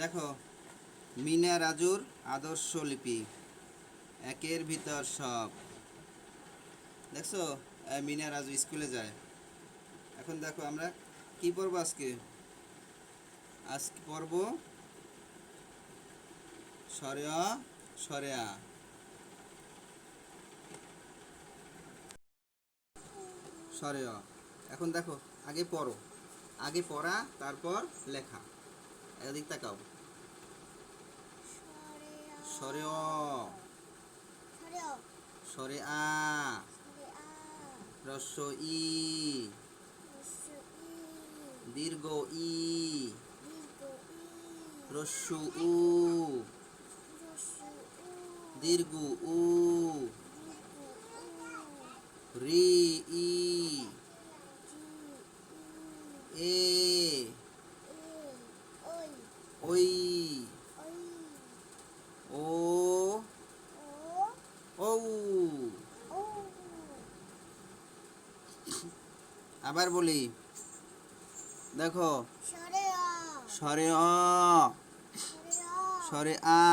দেখো, মিনা রাজুর আদর্শ লিপি। একের ভিতর সব। দেখছ? মিনা রাজু স্কুলে যায়। এখন দেখো, আমরা কি পড়ব আজকে? আজকে পড়ব সরেয়া সরেয়া। সরেয়া। এখন দেখো, আগে পড়ো। আগে পড়া, তারপর লেখা। এদিক তাকাও। সরে অ সরে আ। রস্য ই। দীর্ঘ ই। রস্যু উ। দীর্ঘ উ। রি ই। এ ওই ও ও আবার বলি। দেখো। সরে অ সরে আ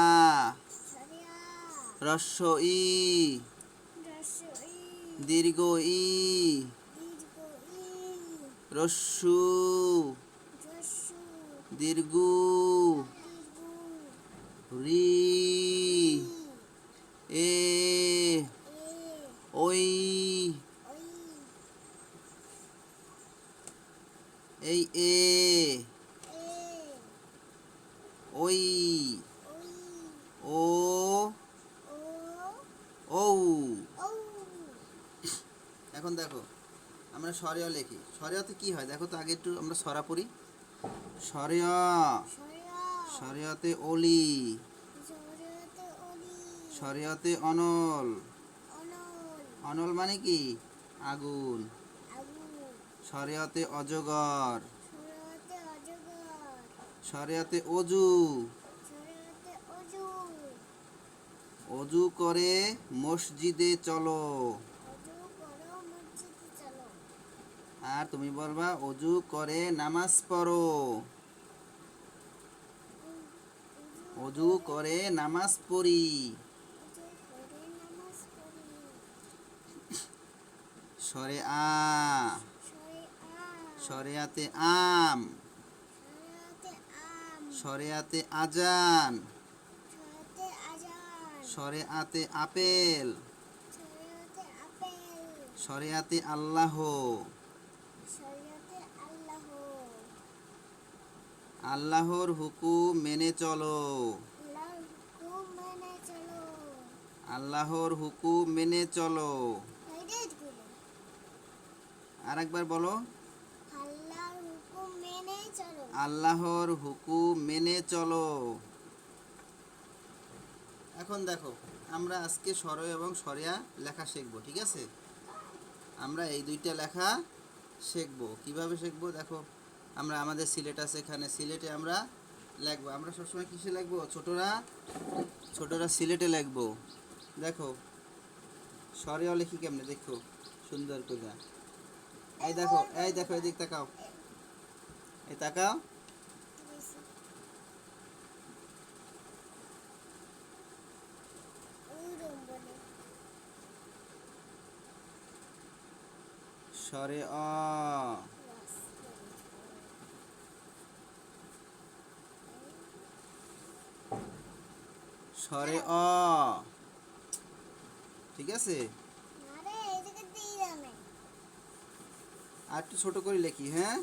রস্য ই দীর্ঘ ই রস্যু। দীর্ঘ। রি এ ওই এই এ ওই ও ও এখন দেখো, আমরা সরেয়া লিখি। সরেয়াতে কি হয়? দেখো তো আগে একটু আমরা সরা পড়ি। সরেয়া। সরেয়াতে অলি। সরেয়াতে অনল। অনল মানে কি? আগুন। সরেয়াতে অজগর। সরেয়াতে অজু। অজু করে মসজিদে চলো। আর তুমি বলবা, অজু করে নামাজ পড়ো। অজু করে নামাজ পড়ি। সরে আ। সরেয়াতে আম। সরেয়াতে আজান। সরেয়াতে আপেল। সরেয়াতে আল্লাহ। আল্লাহর হুকুম মেনে চলো। আল্লাহর হুকুম মেনে চলো। আর একবার বলো। আল্লাহর হুকুম মেনে চলো। এখন দেখো, আমরা আজকে সর এবং সরিয়া লেখা শিখব, ঠিক আছে? আমরা এই দুইটা লেখা শিখব। কীভাবে শিখব? দেখো। আমরা আমাদের সিলেট আছে এখানে। সিলেটে আমরা লিখব। আমরা সবসময় কিসে লিখব? ছোটরা? ছোটরা সিলেটে লিখব। দেখো সরেও লিখি কেমনে? দেখো, সুন্দর করে। এই দেখো এই দেখো এদিক তাকাও। এই তাকাও। সরে অ সরে অ। ঠিক আছে? আর একটু ছোট করে লেখি হ্যাঁ?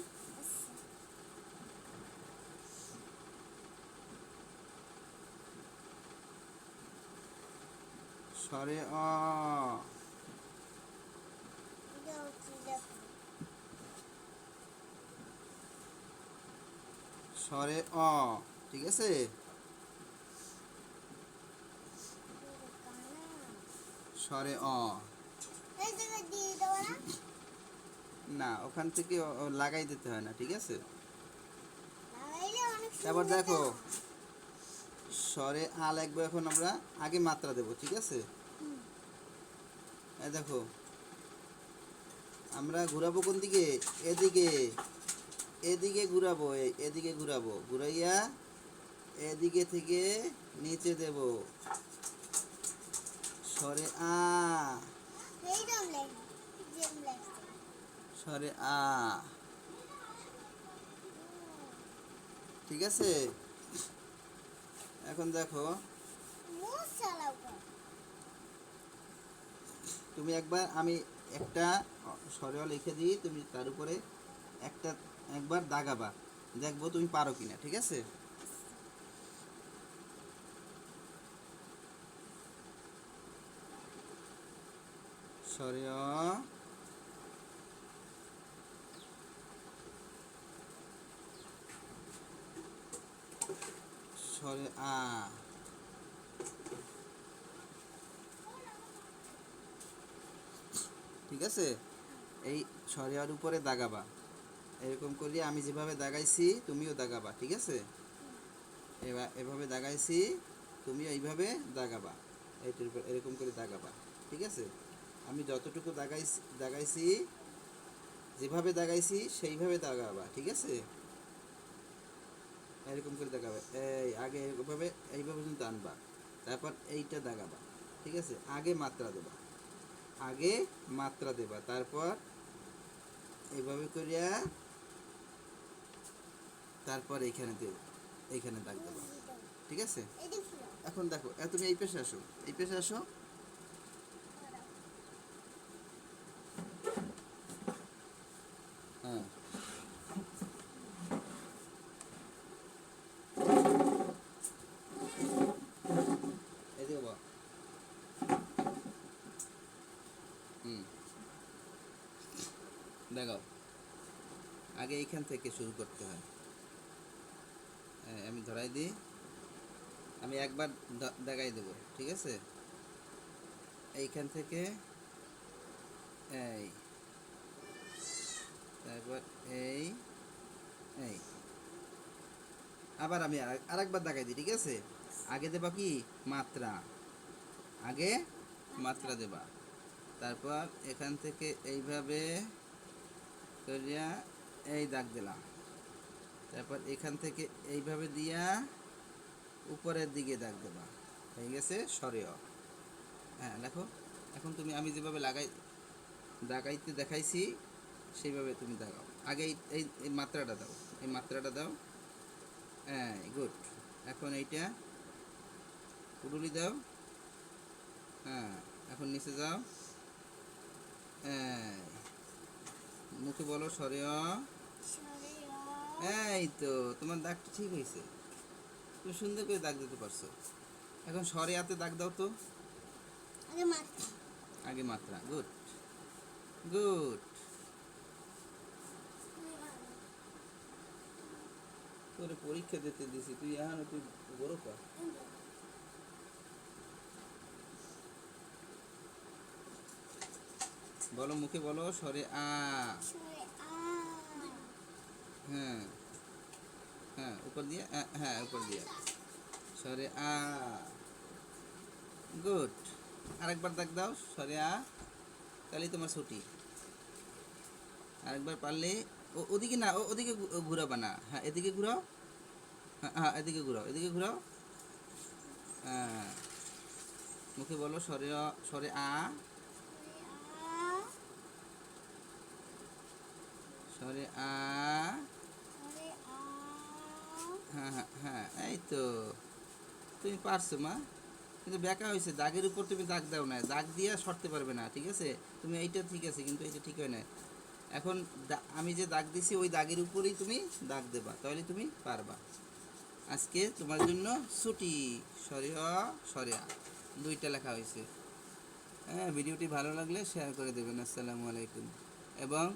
সরে অ। সরে অ ঠিক আছে? সরে অ। না ওখান থেকে লাগাই দিতে হয় না ঠিক আছে? তারপর দেখো স্বরে আ লাগবে এখন আমরা আগে মাত্রা দেব ঠিক আছে? দেখো আমরা ঘুরাবো কোন দিকে? এদিকে এদিকে ঘুরাবো এদিকে ঘুরাবো। ঘুরাইয়া এদিকে থেকে নিচে দেব। সরে আ। সরে আ। ঠিক আছে? এখন দেখো। তুমি একবার আমি একটা সরেও লিখে দিই, তুমি তার উপরে একটা একবার দাগাবা। দেখব তুমি পারো কিনা, ঠিক আছে? সরেও সরে ঠিক আছে? এই সরিয়ার উপরে দাগাবা। এরকম করলে আমি যেভাবে দাগাইছি, তুমিও দাগাবা, ঠিক আছে? এবার এভাবে দাগাইছি, তুমিও এইভাবে দাগাবা। এইটার উপর এরকম করে দাগাবা, ঠিক আছে? আমি যতটুকু দাগাইছি দাগাইছি যেভাবে দাগাইছি সেইভাবে দাগাবা ঠিক আছে? এরকম করে দাগাবে। এই আগে এরকমভাবে এইভাবে কিন্তু আনবা তারপর এইটা দাগাবা ঠিক আছে? আগে মাত্রা দেবা। আগে মাত্রা দেবা। তারপর এইভাবে করিয়া তারপর এইখানে দেব এইখানে দাগ দেবা ঠিক আছে? এখন দেখো তুমি এই পেশে আসো এই পেশে আসো হ্যাঁ এদিকে বা হুম দেখাও আগে এইখান থেকে শুরু করতে হয়। আমি ধরাই দিই। আমি একবার দেখাই দেবো, ঠিক আছে? এইখান থেকে, এই, তারপর এই এই। আবার আমি আর- আরেকবার দেখাই দিই, ঠিক আছে? আগে দেবা কি? মাত্রা। আগে মাত্রা দেবা। তারপর এখান থেকে এইভাবে করিয়া এই দাগ দিলাম। তারপর এখান থেকে এইভাবে দিয়া উপরের দিকে দাগ দেবা। হয়ে গেছে সরেও হ্যাঁ দেখো, এখন তুমি, আমি যেভাবে লাগাই দাগাইতে দেখাইছি, সেইভাবে তুমি দাগাও। আগে এই এই মাত্রাটা দাও, এই মাত্রাটা দাও। হ্যাঁ গুড এখন এইটা পুরুলি দাও। হ্যাঁ এখন নিচে যাও। হ্যাঁ মুখে বলো সরে এই তো তোমার দাগটা ঠিক হয়েছে। তুমি সুন্দর করে দাগ দিতে পারছ। এখন সরে হাতে দাগ দাও তো। আগে মাত্রা গুড। গুড। তোরে পরীক্ষা দিতে দিছি তুই এখন তুই বড় পা। বলো, মুখে বলো সরে আ। হ্যাঁ হ্যাঁ উপর দিয়ে হ্যাঁ উপর দিয়ে। আ। গুড। আরেকবার দাও সরে আ। তাহলেই তোমার ছুটি। পারলে, ও, ওদিকে না, ও, ওদিকে না। হ্যাঁ এদিকে ঘুরাও। হ্যাঁ হ্যাঁ এদিকে ঘুরাও এদিকে ঘুরাও। হ্যাঁ। মুখে বলো সরে সরে আ। সরে আ। হ্যাঁ হ্যাঁ হ্যাঁ এই তো। তুমি পারছ মা। কিন্তু বেকা হয়েছে দাগের উপর তুমি দাগ দাও না। দাগ দিয়ে সরতে পারবে না ঠিক আছে? তুমি এইটা ঠিক আছে কিন্তু এইটা ঠিক হয় না। এখন দা- আমি যে দাগ দিছি ওই দাগের উপরেই তুমি দাগ দেবা তাহলে তুমি পারবা। আজকে তোমার জন্য ছুটি। সরিয়া সরিয়া। দুইটা লেখা হয়েছে হ্যাঁ ভিডিওটি ভালো লাগলে শেয়ার করে দেবেন। আসসালামু আলাইকুম। এবং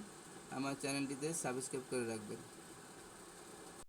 আমার চ্যানেলটিতে সাবস্ক্রাইব করে রাখবেন।